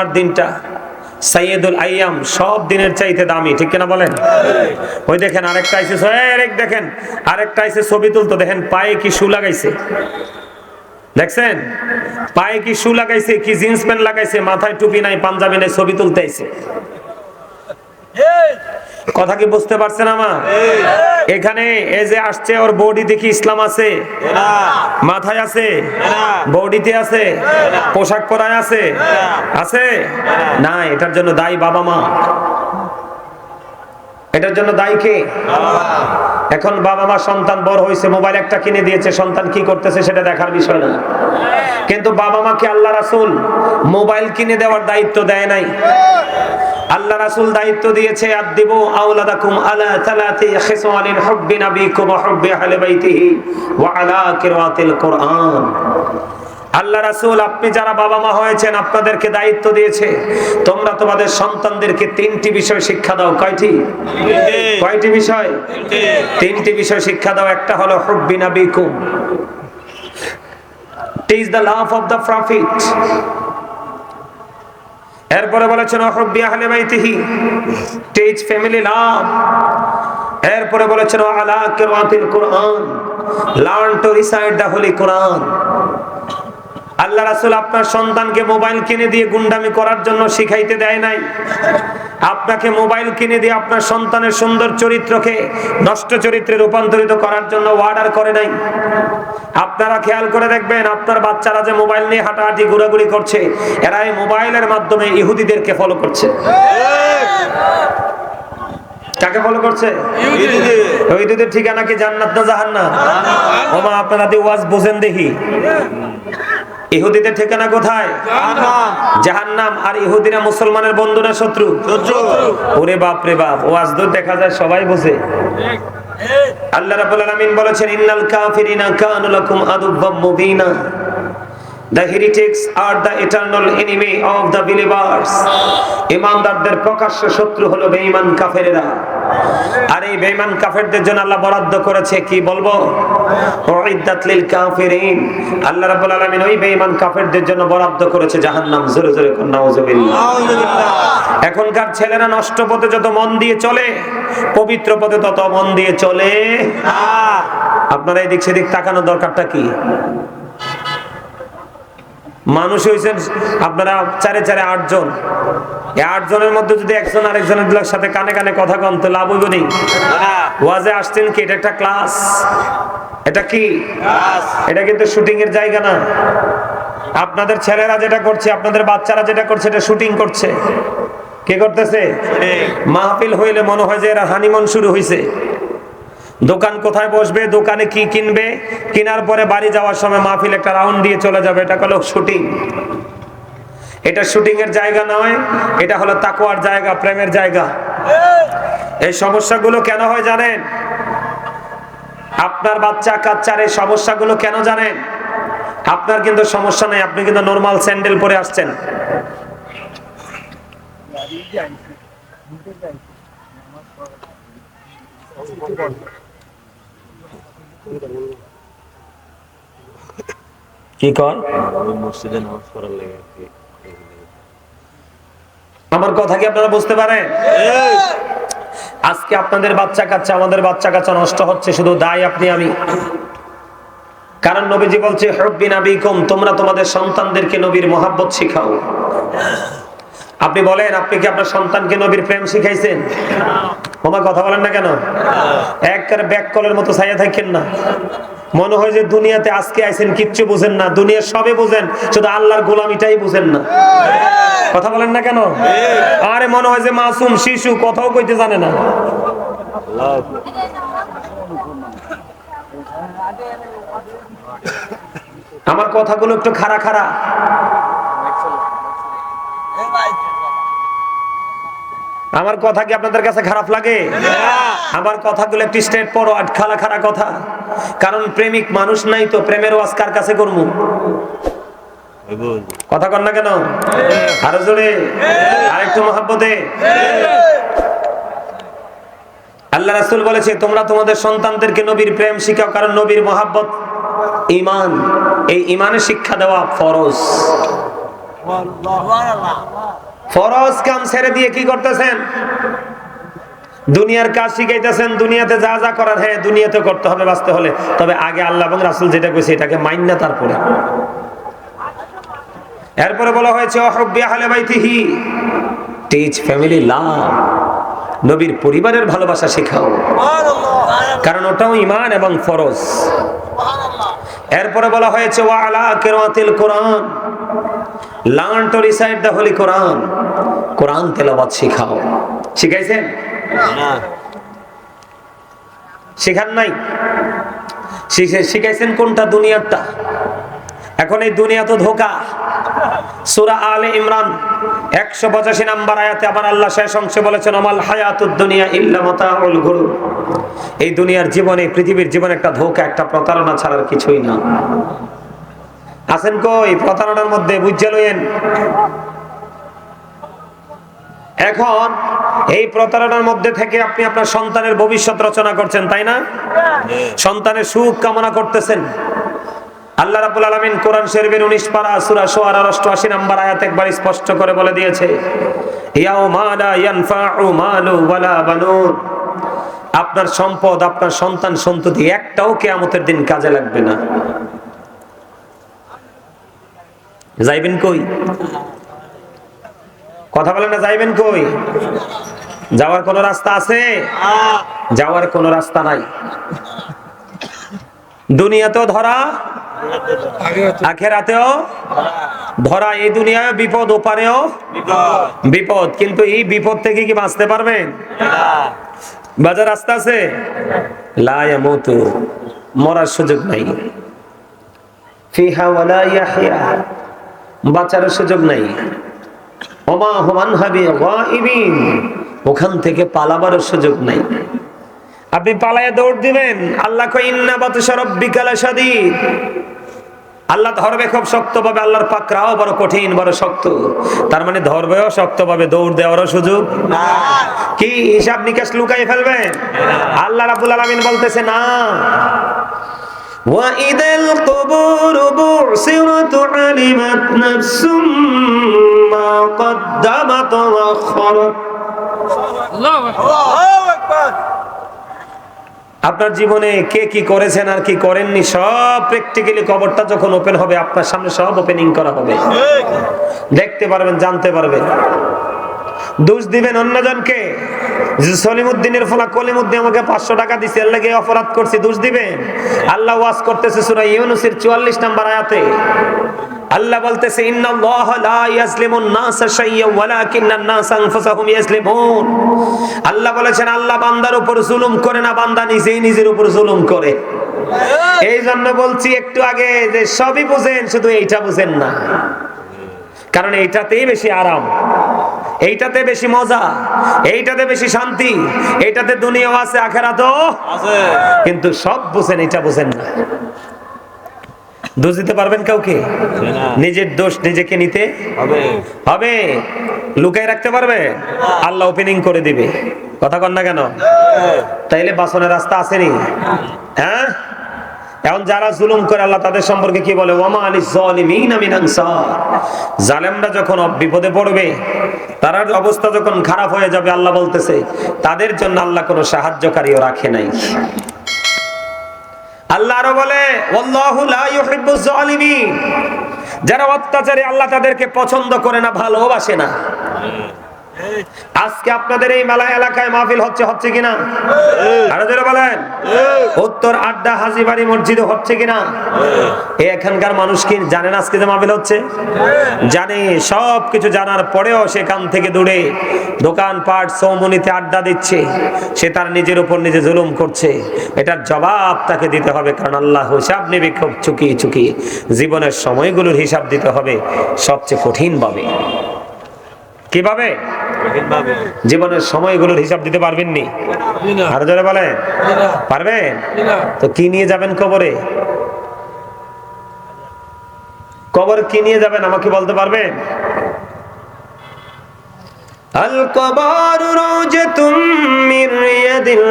আমার দিনটা, সাইয়েদুল আইয়াম সব দিনের চাইতে দামি, ঠিক কিনা বলেন? ওই দেখেন আরেকটা আইসে আরেক দেখেন আরেকটা আইসে ছবি তুলতো, দেখেন পায়ে কি শু লাগাইছে। দেখছেন? পায়ে কি শু লাগাইছে, কি জিন্স প্যান্ট লাগাইছে, মাথায় টুপি নাই, পাঞ্জাবি নাই, ছবি তুলতে আইছে। কথা কি বুঝতে পারছেন আমার? এখানে এই যে আসছে ওর বডি দেখি ইসলাম আছে। মাথায় আছে। বডিতে আছে। পোশাক পরায় আছে। আছে? না এটার জন্য দায়ী বাবা মা। এটার জন্য দায়ী কে? এখন বাবা মা সন্তান বড় হয়েছে, মোবাইল একটা কিনে দিয়েছে, সন্তান কি করতেছে সেটা দেখার বিষয় না। কিন্তু বাবা মাকে আল্লাহ রাসুল মোবাইল কিনে দেওয়ার দায়িত্ব দেয় নাই? আল্লাহ রাসুল দায়িত্ব দিয়েছে আদিবু আওলাদাকুম আলা তালাতি নাবিকুম ওয়া বাইতিহি ওয়া আলা কিরাতিল কোরআন। আল্লাহ রাসুল আপনি যারা বাবা মা হয়েছেন আপনাদেরকে দায়িত্ব দিয়েছে। তোমরা তোমাদের সন্তানদেরকে তিনটি বিষয় শিক্ষা দাও। কয়টি? কয়টি বিষয়? তিনটি। বিষয় শিক্ষা দাও। একটা হলো হুব্বি নাবিকুম। টিজ the love of the prophet এরপরে বলেছেন অহব্বি আহলে বাইতিহি। টিচ ফ্যামিলি লাভ এরপরে বলেছেন আলা কিরাতিল কোরআন। Learn to recite the holy Quran আল্লাহ রাসূল আপনার সন্তানকে মোবাইল কিনে দিয়ে গুন্ডামি করার জন্য শিখাইতে দেয় নাই। আপনাকে মোবাইল কিনে দিয়ে আপনার সন্তানের সুন্দর চরিত্রকে নষ্ট চরিত্রে রূপান্তরিত করার জন্য অর্ডার করে নাই। আপনারা খেয়াল করে দেখবেন, আপনার বাচ্চারা যে মোবাইল নিয়ে হাঁটাহাঁটি, ঘোরাঘুরি করছে, এরা এই মোবাইলের মাধ্যমে ইহুদিদেরকে ফলো করছে। কাকে ফলো করছে? ইহুদিদের ঠিকানা কি জান্নাত না জাহান্নাম? ওমা, আপনারা ওয়াজ বোঝেন দেখি। ইহুদিদের ঠিকানা কোথায়? জাহান্নাম। আর ইহুদিরা মুসলমানের বন্ধু না শত্রু? ওরে বাপ রে বাপ ও আজ দেখা যায় সবাই বসে আল্লাহ রাব্বুল আলামিন বলেছেন ইন্নাল কাফিরিনা কানু লাকুম আদুব্বাম মুবিনা। The heretics are the eternal enemy of the believers. ইমানদারদের প্রকাশ্য শত্রু হলো বেঈমান কাফেরেরা। আর এই বেঈমান কাফেরদের জন্য আল্লাহ বরাদ্দ করেছে কি বলব? উইদ্দাত লিল কাফিরিন। আল্লাহ রাব্বুল আলামিন ওই বেঈমান কাফেরদের জন্য বরাদ্দ করেছে জাহান্নাম। জোরে জোরে কোন, নাউজুবিল্লাহ। এখনকার ছেলেরা নষ্ট পথে যত মন দিয়ে চলে, পবিত্র পথে তত মন দিয়ে চলে। আপনারা এদিক সেদিক তাকানো দরকারটা কি? মানুষ হয়েছেন আপনারা চারে চারে আটজন। আটজনের মধ্যে যদি একজন আরেকজনের সাথে কানে কানে কথা কন তো লাভ হইব ওয়াজে আসছেন কি? এটা একটা ক্লাস। এটা কি? এটা কিন্তু শুটিং এর জায়গা না। আপনাদের ছেলেরা যেটা করছে আপনাদের বাচ্চারা যেটা করছে এটা শুটিং করছে। কে করতেছে? মাহফিল হইলে মনে হয় যে এরা হানিমন শুরু হয়েছে দোকান কোথায় বসবে? দোকানে কি কিনবে? কেনার পরে বাড়ি যাওয়ার সময় মাহফিল একটা রাউন্ড দিয়ে চলে যাবে। এটা হলো শুটিং এটা শুটিং এর জায়গা নয়, এটা হলো তাকুয়ার জায়গা, প্রেমের জায়গা। এই সমস্যাগুলো কেন হয় জানেন? আপনার বাচ্চা কাচ্চার এই সমস্যাগুলো কেন জানেন? আপনার কিন্তু সমস্যা নেই, আপনি কিন্তু নর্মাল স্যান্ডেল পরে আসছেন। কি কয় মসজিদে নামাজ পড়ার লেগে আমার কথা কি আপনারা বুঝতে পারেন? আজকে আপনাদের বাচ্চা কাচ্চা আমাদের বাচ্চা কাচ্চা নষ্ট হচ্ছে শুধু দায় আপনি আমি। কারণ নবীজি বলছে হব্বি নাবিকুম তোমরা তোমাদের সন্তানদেরকে নবীর মহাব্বত শিখাও। আপনি বলেন আপনি কি আপনার সন্তানকে নবীর প্রেম শিখাইছেন? ওমা কথা বলেন না কেন? একবারে ব্যাক কলের মতো ছাইয়া থাকেন না। মনে হয় যে দুনিয়াতে আজকে আইছেন, কিচ্ছু বুঝেন না। দুনিয়ার সবে বুঝেন, শুধু আল্লাহর গোলামিটাই বুঝেন না। কথা বলেন না কেন? আরে মনে হয় যে মাসুম শিশু, কথাও কইতে জানে না। আমার কথাগুলো একটু খাড়া খাড়া। আমার কথা কি আপনাদের কাছে খারাপ লাগে? আমার কথাগুলো একটু পড়ো আর খাড়া খাড়া কথা। কারণ প্রেমিক মানুষ নাই তো প্রেমের ওয়াজ কার কাছে করব। কথা কর না কেন? আরও জোরে। আরেকটু মহাব্বতে। আল্লাহ রাসুল বলেছে তোমরা তোমাদের সন্তানদেরকে নবীর প্রেম শিখাও কারণ নবীর মহাব্বত ইমান এই ইমানের শিক্ষা দেওয়া ফরজ। ফরজ কাম ছেড়ে দিয়ে কি করতেছেন? দুনিয়ার কাজ শিখাইতেছেন, দুনিয়াতে যা যা করার হ্যাঁ দুনিয়াতে করতে হবে বাঁচতে হলে। তবে আগে আল্লাহ এবং রাসুল যেটা কইছে, এটাকে মাইন না তারপরে। এরপরে বলা হয়েছে অহব্বি আহলে বাইতিহি। টিচ ফ্যামিলি লাভ নবীর পরিবারের ভালোবাসা শেখাও। কারণ ওটাও ইমান এবং ফরজ। এরপরে বলা হয়েছে, ওয়া আলা কিরাতিল কোরআন। Learn to recite the holy Quran. কোরআন তেলাওয়াত শেখাও। শিখাইছেন? না। শেখান নাই? শিখে- শিখাইছেন কোনটা? দুনিয়ারটা। এখন এই দুনিয়া তো ধোকা। সুরা আলে ইমরান একশো পঁচাশি নাম্বার আয়াতে আবার আল্লাহ শেষ অংশে বলেছেন অমাল হায়াতুদ দুনিয়া ইল্লা মাতাউল গুরুর এই দুনিয়ার জীবনে পৃথিবীর জীবন একটা ধোকা একটা প্রতারণা ছাড়ার কিছুই না। আছেন কই, প্রতারণার মধ্যে বুঝে লইয়েন। এখন এই প্রতারণার মধ্যে থেকে আপনি আপনার সন্তানের ভবিষ্যৎ রচনা করছেন, তাই না? সন্তানের সুখ কামনা করতেছেন। আল্লাহ রাব্বুল আলামিন কোরআন শরীফের 19 পারা সূরা শুআরা 88 নাম্বার আয়াত একবার স্পষ্ট করে বলে দিয়েছে আপনার সম্পদ, আপনার সন্তান সন্ততি একটাও কেয়ামতের দিন কাজে লাগবে না। যাইবেন কই? কথা বলেন না, যাইবেন কই? যাওয়ার কোনো রাস্তা আছে? যাওয়ার কোনো রাস্তা নাই। দুনিয়াতেও ধরা, আখেরাতেও ধরা, এই দুনিয়ায় বিপদ, ওপারেও বিপদ। কিন্তু এই বিপদ থেকে কি বাঁচতে পারবেন? বাজার রাস্তা আছে? মরার সুযোগ নাই। ফিহা ওয়ালা বাঁচার সুযোগ নাই। হাবি ওখান থেকে পালাবার সুযোগ নাই। আপনি পালায় দৌড় দিবেন। আল্লাহ আল্লাহ ধরবে খুব শক্ত পাবে আল্লাহর পাকরাও বড় কঠিন, বড় শক্ত। তার মানে ধরবেও শক্ত পাবে দৌড় দেওয়ারও সুযোগ কি হিসাব নিকাশ লুকাই ফেলবেন? আল্লাহ রাব্বুল আলামিন বলতেছে, না। وإذا القبور بعثرت علمت نفس ما قدمت وأخرت আপনার জীবনে কে কি করেছেন আর কি করেননি সব প্র্যাকটিক্যালি কবরটা যখন ওপেন হবে আপনার সামনে সব ওপেনিং করা হবে দেখতে পারবেন জানতে পারবেন দোষ দিবেন অন্যজনকে। সলিমুদ্দিনের ফলা কলিমুদ্দিন আমাকে পাঁচশো টাকা দিছে, এর লাগে অপরাধ করছি, দোষ দিবেন? আল্লাহ ওয়াজ করতেছে সূরা ইউনূসের 44 নাম্বার আয়াতে। আল্লাহ বলতেছে আল্লাহ বলেছেন, আল্লাহ বান্দার উপর জুলুম করে না, বান্দা নিজেই নিজের উপর জুলুম করে। এই জন্য বলছি একটু আগে যে সবই বুঝেন, শুধু এইটা বুঝেন না। কারণ এইটাতেই বেশি আরাম। এইটাতে বেশি মজা এইটাতে বেশি শান্তি এইটাতে দুনিয়াও আছে আখেরাতও আছে। কিন্তু সব বুঝেন এটা বুঝেন না। দোষ দিতে পারবেন কাউকে। নিজের দোষ নিজেকে নিতে হবে। হবে। লুকাই রাখতে পারবে? আল্লাহ ওপেনিং করে দিবে। কথা কন না কেন? তাইলে বাসনের রাস্তা আসেনি। হ্যাঁ? এখন যারা জুলুম করে, আল্লাহ তাদের সম্পর্কে কি বলে? আনসার। জালেমরা যখন বিপদে পড়বে, তার অবস্থা যখন খারাপ হয়ে যাবে, আল্লাহ বলতেছে, তাদের জন্য আল্লাহ কোনো সাহায্যকারীও রাখে নাই। আল্লাহ আরও বলে যারা অত্যাচারী, আল্লাহ তাদেরকে পছন্দ করে না, ভালোবাসে না। আজকে আপনাদের এই মেলা এলাকায় মাহফিল হচ্ছে হচ্ছে কিনা? বলেন। উত্তর আড্ডা মসজিদে হচ্ছে কিনা? এখানকার মানুষ কি জানেন আজকে যে মাহফিল হচ্ছে? জানে সব কিছু জানার পরেও সেখান থেকে দূরে দোকানপাট, সৌমনিতে আড্ডা দিচ্ছে। সে তার নিজের উপর নিজে জুলুম করছে। এটার জবাব তাকে দিতে হবে, কারণ আল্লাহ হিসাব নেবে খুব চুকিয়ে চুকিয়ে। জীবনের সময়গুলোর হিসাব দিতে হবে সবচেয়ে কঠিন ভাবে। কীভাবে? জীবনের সময়গুলোর হিসাব দিতে পারবেননি। আরও জোরে বলেন। পারবেন? তো কি নিয়ে যাবেন কবরে? কবর কি নিয়ে যাবেন আমাকে বলতে পারবেন? আল কবর রোজতুম রিয়াদিল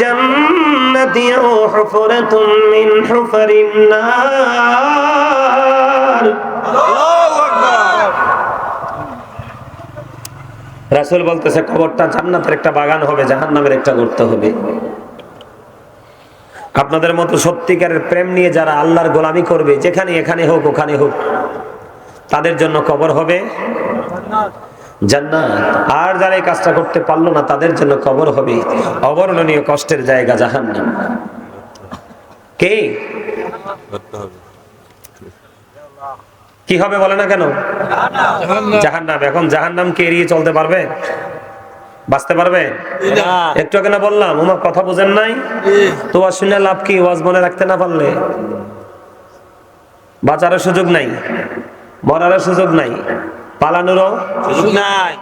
জান্নাতি আও হুফরাতুম হুফারিন নার আল্লাহু আকবার রাসূল বলতেছে, কবরটা জান্নাতের একটা বাগান হবে, জাহান্নামের একটা গর্ত হবে। আপনাদের মতো সত্যিকারের প্রেম নিয়ে যারা আল্লাহর গোলামি করবে, যেখানে এখানে হোক, ওখানে হোক, তাদের জন্য কবর হবে জান্নাত। আর যারা এই কাজটা করতে পারল না, তাদের জন্য কবর হবে অবর্ণনীয় কষ্টের জায়গা, জাহান্নাম। কে? কি হবে বলে না কেন? জাহান্নাম। এখন জাহান্নামকে এড়িয়ে চলতে পারবে? বাঁচতে পারবে? একটু আগে না বললাম ওমা কথা বুঝেন নাই? তো ওয়াজ শুনে লাভ কি? ওয়াজ মনে রাখতে না পারলে? বাঁচারও সুযোগ নাই। মরারও সুযোগ নাই। পালানোরও সুযোগ নাই।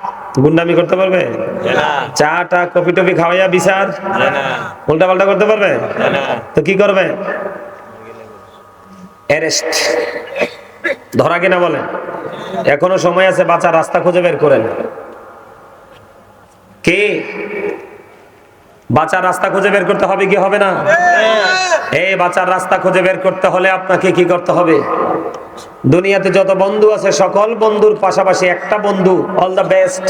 গুন্ডামি করতে পারবে? চা টা কফি টফি খাওয়াইয়া বিচার? উল্টা পাল্টা করতে পারবে? তো কি করবে? অ্যারেস্ট। ধরা কিনা বলেন এখনও সময় আছে বাঁচার রাস্তা খুঁজে বের করেন। কে? বাঁচার রাস্তা খুঁজে বের করতে হবে কি হবে না? এই বাঁচার রাস্তা খুঁজে বের করতে হলে আপনাকে কি করতে হবে? দুনিয়াতে যত বন্ধু আছে সকল বন্ধুর পাশাপাশি একটা বন্ধু অল দ্য বেস্ট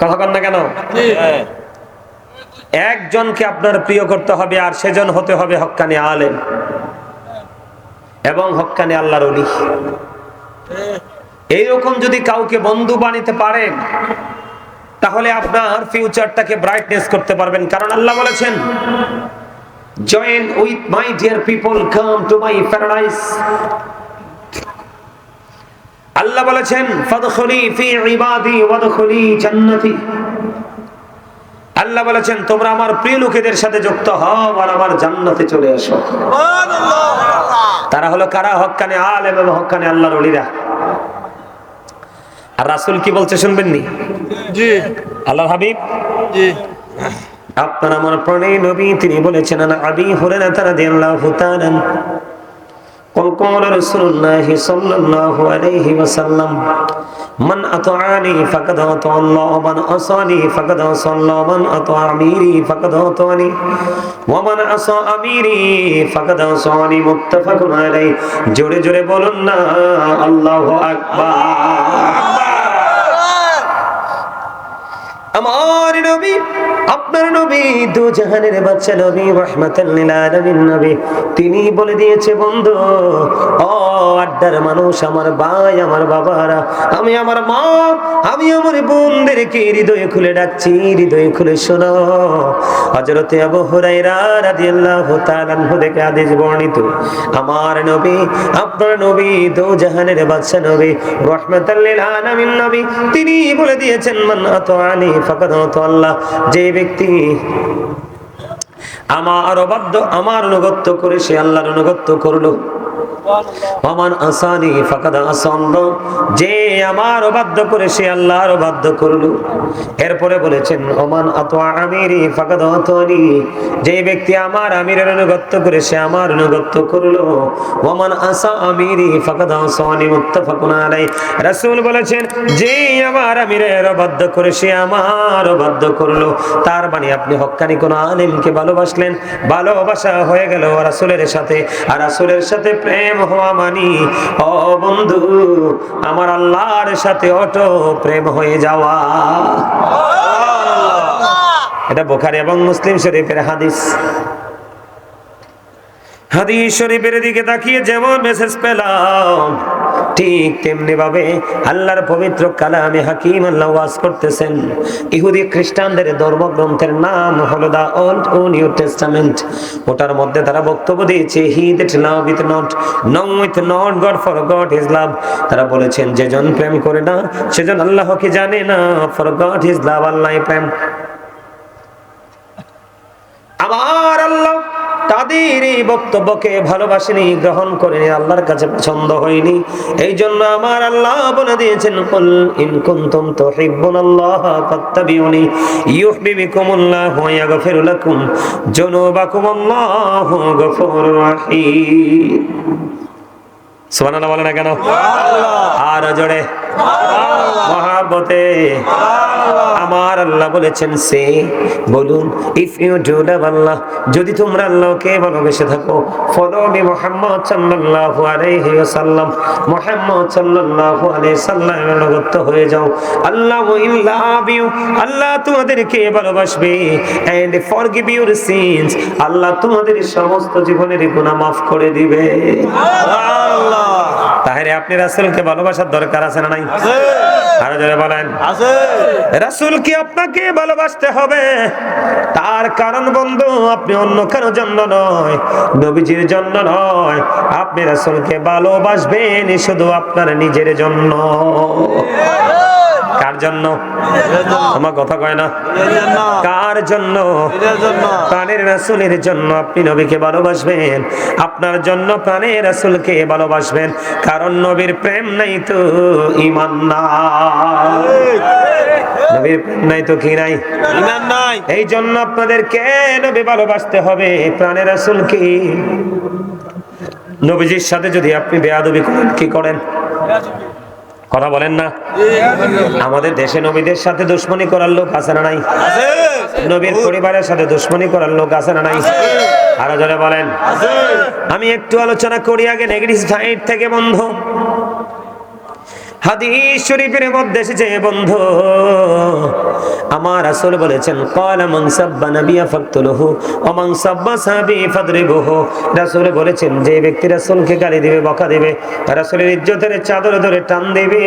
কথা কন না কেন? হ্যাঁ। একজনকে আপনার প্রিয় করতে হবে আর সেজন হতে হবে হক্কানি আলেম। এবং হক্কানি আল্লাহর অলি এইরকম যদি কাউকে বন্ধু বানিতে পারেন, তাহলে আপনার ফিউচারটাকে ব্রাইটনেস করতে পারবেন। কারণ আল্লাহ বলেছেন join with my dear people come to my paradise আল্লাহ বলেছেন, ফাদখুলি ফি ইবাদি, ওয়াদখুলি জান্নাতি। আল্লাহ বলেছেন তোমরা আমার প্রিয় লোকেদের সাথে যুক্ত হও আর আমার জান্নাতে চলে আসো তারা হলো কারা? হক্কানে আলেম এবং হক্কানে আল্লাহর ওলিরা। আর রাসূল কি বলছে শুনবেননি জি। আল্লাহর হাবিব? জি। আপনার আমার প্রাণের নবী তিনি বলেছেন আবি হুরায়রা রাদিয়াল্লাহু তাআলা قل قال رسول الله صلى الله عليه وسلم من أطعني فقد أطاع الله ومن عصاني فقد عصى الله ومن أطاع أميري فقد أطاعني ومن عصى أميري فقد عصاني متفق عليه জোরে জোরে বলুন না আল্লাহু আকবার আমার নবী, আপনার নবী, দু জাহানের বাচ্চা নবী, রহমাতাল লিল আলামিন নবী। তিনি বলে দিয়েছে, বন্ধু, ও আড্ডার মানুষ, আমার ভাই, আমার বাবারা, আমি আমার মা, আমি আমার বোনদেরকে হৃদয়ে খুলে ডাকছি, হৃদয়ে খুলে শোনো। হযরতে আবু হুরায়রা রাদিয়াল্লাহু তাআলা আনহু থেকে হাদিস বর্ণিত, আমার নবী, আপনার নবী, দু জাহানের বাচ্চা নবী, রহমাতাল লিল আলামিন নবী, তিনি বলে দিয়েছেন, মান আতাআনি ফাকাদ আল্লাহ। যে ব্যক্তি আমার অবাধ্য আমার অনুগত্য করে সে আল্লাহর অনুগত্য করল। ওমান আসানি ফাকাদ আসান্ন যে আমার অবাধ্য করে সে আল্লাহর অবাধ্য করল। এরপরে বলেছেন, ওমান আতোয়া আমিরি ফাকাদ আতনি যে ব্যক্তি আমার আমিরের অনুগত্য করে সে আমার অনুগত্য করল। ওমান আসা আমিরি ফাকাদ আসানি মুত্তাফাকুন আলাই রাসূল বলেছেন, যে আমার আমিরের অবাধ্য করে সে আমার অবাধ্য করল। তার মানে আপনি হক্কানি কোন আলেমকে ভালোবাসলেন, ভালোবাসা হয়ে গেল রাসূলের সাথে। আর রাসূলের সাথে প্রেম হওয়া মানি ও বন্ধু আমার আল্লাহর সাথে অটো প্রেম হয়ে যাওয়া। এটা বোখারি এবং মুসলিম শরীফের হাদিস। হাদিস শরীফের দিকে তাকিয়ে যেমন মেসেজ পেলাম, ঠিক তেমনি ভাবে আল্লাহর পবিত্র কালামে হাকিম আল্লাহ ওয়াজ করতেছেন। ইহুদি খ্রিস্টানদের ধর্মগ্রন্থের নাম হলো দা ওল্ড ও নিউ টেস্টামেন্ট ওটার মধ্যে তারা বক্তব্য দিয়েছে he that love with not know with not God for God is love তারা বলেছেন, যেজন প্রেম করে না, সেজন আল্লাহকে জানে না ফর গড ইজ লাভ আল্লাহ প্রেম। আমার আল্লাহ তাদের এই বক্তব্যকে ভালোবাসেনি, গ্রহণ করেনি, আল্লাহর কাছে পছন্দ হয়নি। এই জন্য আমার আল্লাহ বলে দিয়েছেন, কুল ইন কুনতুম তুহিব্বুনাল্লাহ ফাত্তাবিউনি ইউহিব্বুকুমুল্লাহ ওয়া ইয়াগফির লাকুম যুনুবাকুম আল্লাহু গফুরুর রাহিম। সুবহানাল্লাহ বলে না কেন? আর জোরে। মহাব্বতে। আমার আল্লাহ বলেছেন সে বলুন if you do love Allah যদি তোমরা আল্লাহকে ভালোবেসে থাকো ফলো মি মুহাম্মদ সাল্লাল্লাহু আলাইহি ওয়াসাল্লাম। মুহাম্মদ সাল্লাল্লাহু আলাইহি সাল্লামের অনুগত হয়ে যাও। আল্লাহ উইল লাভ ইউ। আল্লাহ তোমাদেরকে ভালোবাসবে এন্ড ফরগিভ ইউর সিনস আল্লাহ তোমাদের সমস্ত জীবনের গুনাহ মাফ করে দিবে। তাহলে আপনি রাসুলকে ভালোবাসার দরকার আছে না নাই? আছে। আরও জোরে বলেন। আছে। রাসূলকে আপনাকে ভালোবাসতে হবে। তার কারণ বন্ধু আপনি অন্য কারও জন্য নয় নবীজির জন্য নয়। আপনি রাসূলকে ভালোবাসবেন শুধু আপনার নিজের জন্য। কার জন্য? আমার কথা কয় না। কার জন্য? প্রাণের রাসূলের জন্য আপনি নবীকে ভালোবাসবেন। আপনার জন্য প্রাণের রাসূলকে ভালোবাসবেন। কারণ নবীর প্রেম নাই তো ঈমান নাই। নবীর প্রেম নাই তো কি নাই? ইমান নাই। এই জন্য আপনাদেরকে নবী ভালোবাসতে হবে প্রাণের রাসূলকে। নবীজির সাথে যদি আপনি বেয়াদবি করেন কি করেন? কথা বলেন না। আমাদের দেশে নবীদের সাথে দুশ্মনী করার লোক আছে না নাই? নবীর পরিবারের সাথে দুশ্মনী করার লোক আছে না নাই? আরও জোরে বলেন। আমি একটু আলোচনা করি আগে নেগেটিভ সাইড থেকে বন্ধু। হাদিস শরীফের মধ্যে এসেছে বন্ধু, আমার রাসূল বলেছেন ক্বালা মান সাব্বা নাবিয়া ফাকতুলহু ওয়া মান সাব্বা সাহাবী ফাদরিবুহু। রাসূল বলেছেন, যে ব্যক্তি রাসূলকে গালি দিবে, বকা দিবে, রাসূলের ইজ্জতের চাদর ধরে টান দিবে।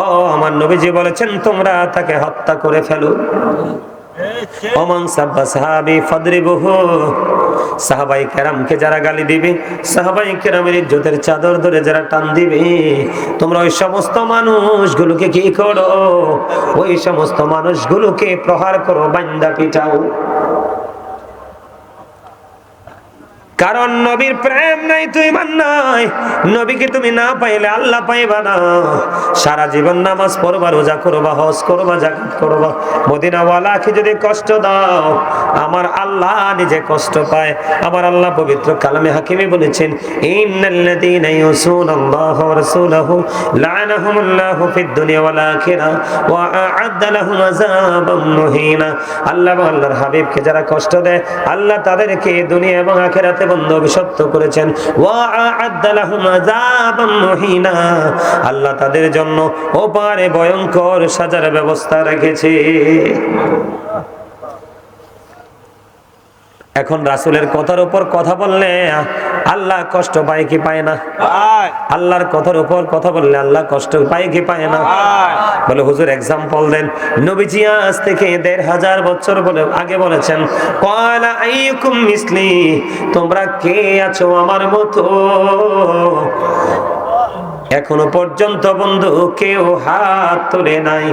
ও, আমার নবীজি বলেছেন, তোমরা তাকে হত্যা করে ফেলো। অমান সাব্বা সাহাবি ফাদরিবুহু। সাহাবাই কেরামকে যারা গালি দিবে, সাহাবাই কেরামের ইজ্জতের চাদর ধরে যারা টান দিবে, তোমরা ওই সমস্ত মানুষগুলোকে কি করো? ওই সমস্ত মানুষগুলোকে প্রহার করো, বান্দা পিটাও। কারণ নবীর প্রেম নাই, তুই মান নাই। নবীকে তুমি না পাইলে আল্লাহ পাইবা না। সারা জীবন নামাজ পড়বা, রোজা করবা, হজ করবা জাকাত করবা। মদিনাওয়ালাকে যদি কষ্ট দাও, আমার আল্লাহ নিজে কষ্ট পায়। আমার আল্লাহ পবিত্র কালামে হাকিমে বলেছেন, ইন্নাল্লাযীনা ইয়াসুনাল্লাহা ওয়া রাসূলাহু লা'নাহুমুল্লাহু ফিদ দুনিয়া ওয়াল আখিরা ওয়া আ'আদ্দা লাহুম আযাবাম মুহিনা। আল্লাহ আল্লাহর হাবিবকে যারা কষ্ট দেয়, আল্লাহ তাদেরকে দুনিয়া এবং আখিরাতে বন্ধ অভিশপ্ত করেছেন। আল্লাহ তাদের জন্য ওপারে ভয়ঙ্কর সাজার ব্যবস্থা রেখেছে। এখন রাসূলের কথার উপর কথা বললে আল্লাহ কষ্ট পায় কি পায় না? আল্লাহর কথার উপর কথা বললে আল্লাহ কষ্ট পায় কি পায় না? বলে হুজুর এক্সাম্পল দেন। নবীজি আজ থেকে দেড় হাজার বছর বলে আগে বলেছেন কয়লা আইকুম মিসলি তোমরা কে আছো আমার মতো? এখনও পর্যন্ত বন্ধু কেউ হাত তোলে নাই।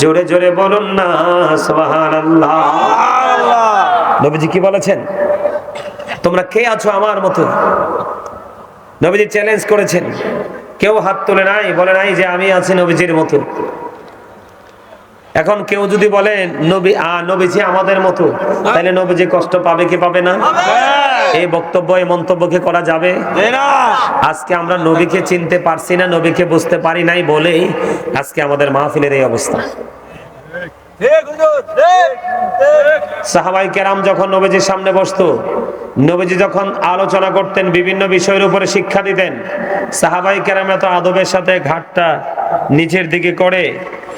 জোরে জোরে বলুন না সুবহানাল্লাহ। আল্লাহ নবীজি কি বলেছেন? তোমরা কে আছো আমার মতো? নবীজি চ্যালেঞ্জ করেছেন। কেউ হাত তোলে নাই বলে নাই যে আমি আছি নবীজির মতো। এখন কেউ যদি বলে নবী আ নবীজি আমাদের মতো তাহলে নবীজি কষ্ট পাবে কি পাবে না? এই বক্তব্য এই মন্তব্য কি করা যাবে? আজকে আমরা নবীকে চিনতে পারছি না নবীকে বুঝতে পারি নাই বলেই আজকে আমাদের মাহফিলের এই অবস্থা ঠিক হুজুর ঠিক ঠিক সাহাবাই কেরাম যখন নবীজির সামনে বসতো নবীজি যখন আলোচনা করতেন বিভিন্ন বিষয়ের উপরে শিক্ষা দিতেন সাহাবাই কেরাম এত আদবের সাথে ঘাটটা নিচের দিকে করে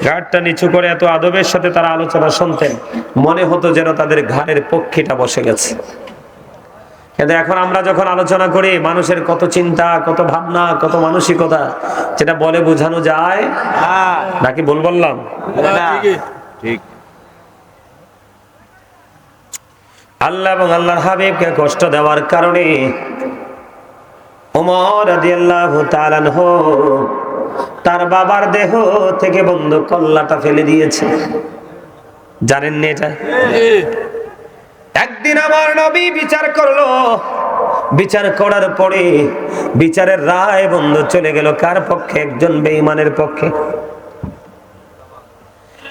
ঘাটটা নিচু করে এত আদবের সাথে তারা আলোচনা শুনতেন মনে হতো যেন তাদের ঘাড়ের পক্ষীটা বসে গেছে। কিন্তু এখন আমরা যখন আলোচনা করি মানুষের কত চিন্তা কত ভাবনা কত মানসিকতা যেটা বলে বোঝানো যায়? হ্যাঁ। নাকি ভুল বললাম? ঠিক। আল্লাহ এবং আল্লাহর হাবিবকে কষ্ট দেওয়ার কারণে ওমর রাদিয়াল্লাহু তাআলা তার বাবার দেহ থেকে বন্ধ কল্লাটা ফেলে দিয়েছে। জানেন না এটা? একদিন আমার নবী বিচার করল। বিচার করার পরে বিচারের রায় বন্ধ চলে গেল। কার পক্ষে? একজন বেঈমানের পক্ষে।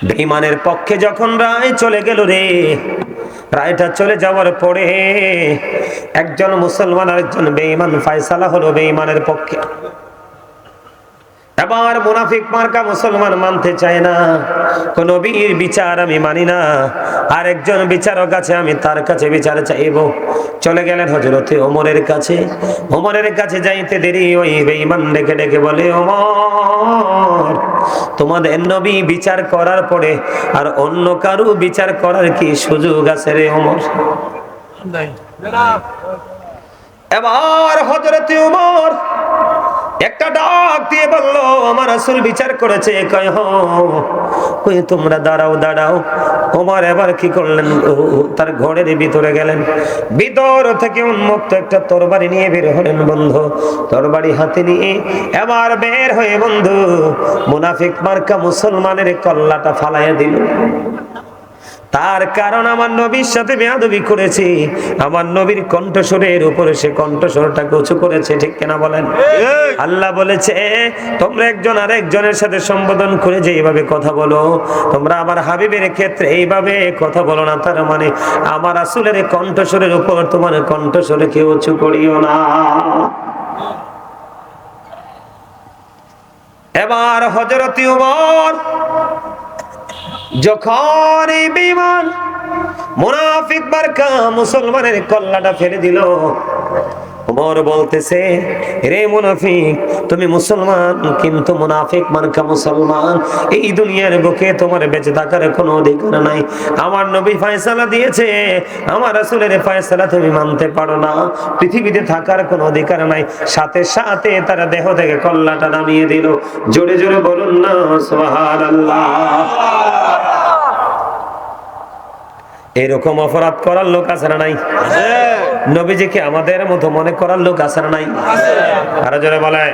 বেঈমানের পক্ষে যখন রায় চলে গেল রে, রায়টা চলে যাওয়ার পরে একজন মুসলমান আর একজন বেঈমান, ফায়সালা হলো বেঈমানের পক্ষে। এবার মুনাফিক মার্কা মুসলমান মানতে চায় না, কোন বীর বিচার আমি মানি না, আরেকজন বিচারক আছে, আমি তার কাছে বিচার চাইব। চলে গেলেন হজরতে ওমরের কাছে ওমরের কাছে যাইতে দেরি, ওই বেঈমান ডেকে ডেকে বলে, ওমর তোমাদের নবী বিচার করার পরে আর অন্য কারু বিচার করার কি সুযোগ আছে রে ওমর? এবার হজরতে উমর একটা ডাক দিয়ে বলল, আমার আসল বিচার করেছে। কয় তোমরা দাঁড়াও দাঁড়াও। ওমর এবার কি করলেন? তার ঘরের ভিতরে গেলেন। ভিতর থেকে উন্মুক্ত একটা তরবারি নিয়ে বের হলেন বন্ধু। তরবারি হাতে নিয়ে এবার বের হয়ে বন্ধু, মুনাফিক মার্কা মুসলমানের কল্লাটা ফালাইয়া দিল। তার কারণ আমার নবীর সাথে বেয়াদবি করেছি। আমার নবীর কণ্ঠস্বরের উপরে সে কণ্ঠস্বরটাকে উঁচু করেছে ঠিক কেনা বলেন? আল্লাহ বলেছে তোমরা একজন আর একজনের সাথে সম্বোধন করে যে এইভাবে কথা বলো তোমরা আমার হাবিবের ক্ষেত্রে এইভাবে কথা বলো না। তার মানে আমার আসলের কণ্ঠস্বরের উপর তোমার কণ্ঠস্বরে কেউ উঁচু করিও না। এবার হজরতি উমর যখন এই মুনাফিক বারকা মুসলমানের কল্লাটা ফেলে দিল, ওমর বলতেছে, রে মুনাফিক, তুমি মুসলমান, কিন্তু মুনাফিক মার্কা মুসলমান, এই দুনিয়ার বুকে তোমার বেঁচে থাকার কোনো অধিকার নাই। আমার নবী ফয়সালা দিয়েছে, আমার রাসূলের ফয়সালা তুমি মানতে পারো না, পৃথিবীতে থাকার কোনো অধিকার নাই। সাথে সাথে তারা দেহ থেকে কল্লাটা নামিয়ে দিল। জোরে জোরে বলুন না, সুবহানাল্লাহ। এরকম অপরাধ করার লোক আছে না নাই? নবীজিকে আমাদের মতো মনে করার লোক আছে না নাই? আরও জোরে বলে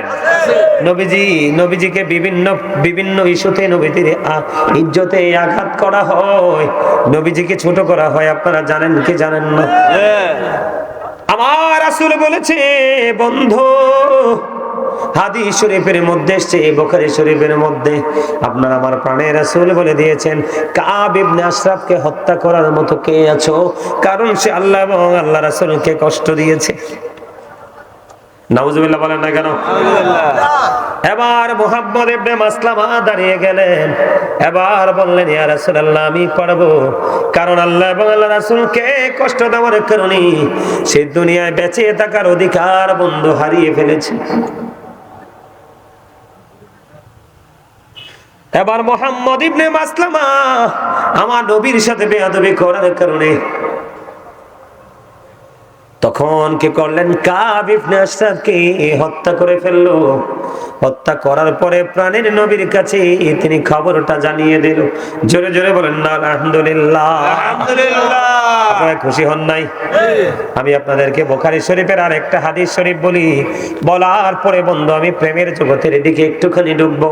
নবীজি নবীজিকে বিভিন্ন বিভিন্ন ইস্যুতে নবীদের আ- ইজ্জতে আঘাত করা হয়। নবীজিকে ছোট করা হয় আপনারা জানেন কি জানেন না? আমার আসল বলেছে বন্ধু হাদিস শরীফের মধ্যে এসছে বোখারি শরীফের মধ্যে আপনার আমার প্রাণের রাসূল বলে দিয়েছেন কাব ইবনে আশরাফকে হত্যা করার মতো কে আছো? কারণ সে আল্লাহ এবং আল্লাহ রাসূলকে কষ্ট দিয়েছে। নাউজুবিল্লাহ বলেন না কেন? এবার মোহাম্মদ ইবনে মাসলামা দাঁড়িয়ে গেলেন এবার বললেন ইয়া রাসূলুল্লাহ আমি পারব। কারণ আল্লাহ এবং আল্লাহ রাসূলকে কষ্ট দেওয়ার কারণে সে দুনিয়ায় বেঁচে থাকার অধিকার বন্ধু হারিয়ে ফেলেছে। এবার মোহাম্মদ ইবনে মাসলামা আমার নবীর সাথে বেয়াদবি করার কারণে তখন কি করলেন? কাব ইবনে আশরাফকে হত্যা করে ফেলল। হত্যা করার পরে প্রাণের নবীর কাছে তিনি খবরটা জানিয়ে দিল। জোরে জোরে বলেন না আলহামদুলিল্লাহ। আপনারা খুশি হন নাই? আমি আপনাদেরকে বোখারি শরীফের আর একটা হাদিস শরীফ বলি। বলার পরে বন্ধু আমি প্রেমের জগতের দিকে একটুখানি ডুববো।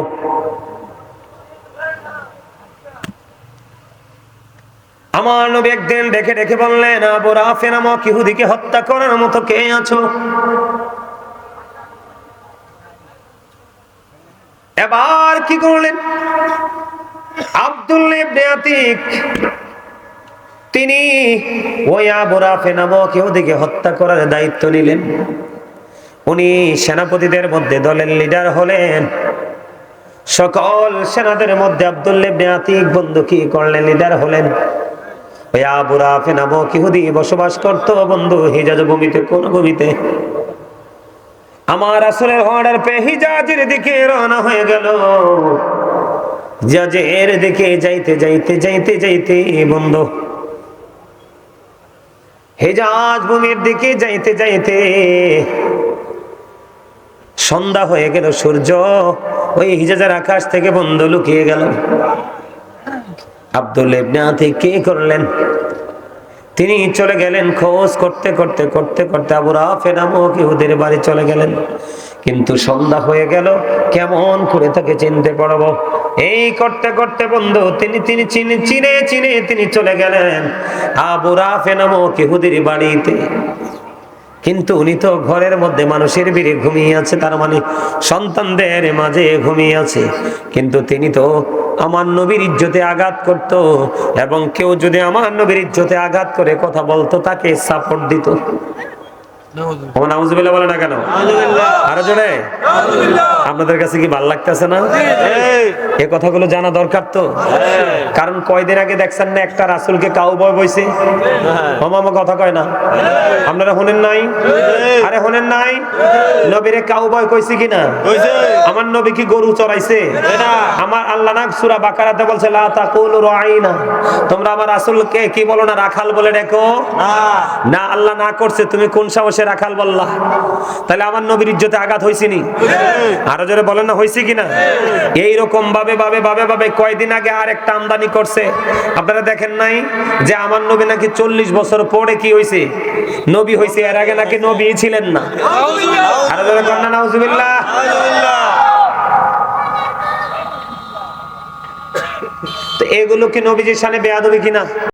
আমার নবী একদিন দেখে দেখে বললেন, আবু রাফে নামক ইহুদিকে হত্যা করার মতো কে আছো? এবার কি করলেন? আব্দুল তিনি ওই আবু রাফে নামক ইহুদিকে হত্যা করার দায়িত্ব নিলেন। উনি সেনাপতিদের মধ্যে দলের লিডার হলেন। সকল সেনাদের মধ্যে আব্দুল ইবনে আতিক বন্ধু কি করলেন লিডার হলেন? ওই আবু রাফে নামক ইহুদি বসবাস করত, বন্ধু, হিজাজ ভূমিতে, কোন ভূমিতে? আমার আসলের অর্ডার পেয়ে হিজাজের দিকে রওনা হয়ে গেল। জাজের দিকে যাইতে যাইতে যাইতে যাইতে, বন্ধু। হেজাজ ভূমির দিকে যাইতে যাইতে সন্ধ্যা হয়ে গেল, সূর্য ওই হিজাজের আকাশ থেকে বন্ধ লুকিয়ে গেল। আব্দুল ইবনে আতিক কি করলেন? তিনি চলে গেলেন খোঁজ করতে করতে করতে করতে আবু রাফে নামক ইহুদের বাড়ি চলে গেলেন। কিন্তু সন্ধ্যা হয়ে গেল, কেমন করে তাকে চিনতে পারব? এই করতে করতে বন্ধু, তিনি তিনি চিনে চিনে চিনে তিনি চলে গেলেন আবু রাফে নামক বাড়িতে। কিন্তু উনি তো ঘরের মধ্যে মানুষের ভিড়ে ঘুমিয়ে আছে, তার মানে সন্তানদের মাঝে ঘুমিয়ে আছে। কিন্তু তিনি তো আমার নবীর ইজ্জতে আঘাত করত এবং কেউ যদি আমার নবীর ইজ্জতে আঘাত করে কথা বলতো, তাকে সাপোর্ট দিত। ও নাউজুবিল্লাহ বলে না কেন? আরও জোরে? আপনাদের কাছে কি ভালো লাগতেছে না? এ কথাগুলো জানা দরকার তো। কারণ কয়দিন আগে দেখছেন না একটা রাসুলকে কাউ বয় বইছে মামা কথা কয় না? আপনারা শুনেন নাই? আরে শুনেন নাই? নবীরে কাউ বয় কইছে কিনা? আমার নবী কি গরু চড়াইছে? আমার আল্লাহ না সূরা বাকারাতে বলছে লা তাকুলু রাইনা। তোমরা আমার রাসূলকে কি বলো না রাখাল বলে ডেকো? না। না আল্লাহ না করছে তুমি কোন সাহসে রাখাল বললা তাহলে আমার নবীর ইজ্জতে আঘাত হইছে নি? আরও জোরে বলেন না হইছে কিনা? এই রকম ভাবে ভাবে ভাবে ভাবে কয়দিন আগে আর একটা আমদানি করছে। আপনারা দেখেন নাই যে আমার নবী নাকি চল্লিশ বছর পরে কি হইছে নবী হইছে এর আগে নাকি নবী ছিলেন না? আরও জোরে কন্যা নাউজুবিল্লাহ। এগুলো কি নবীজির সামনে বেয়াদবি কিনা?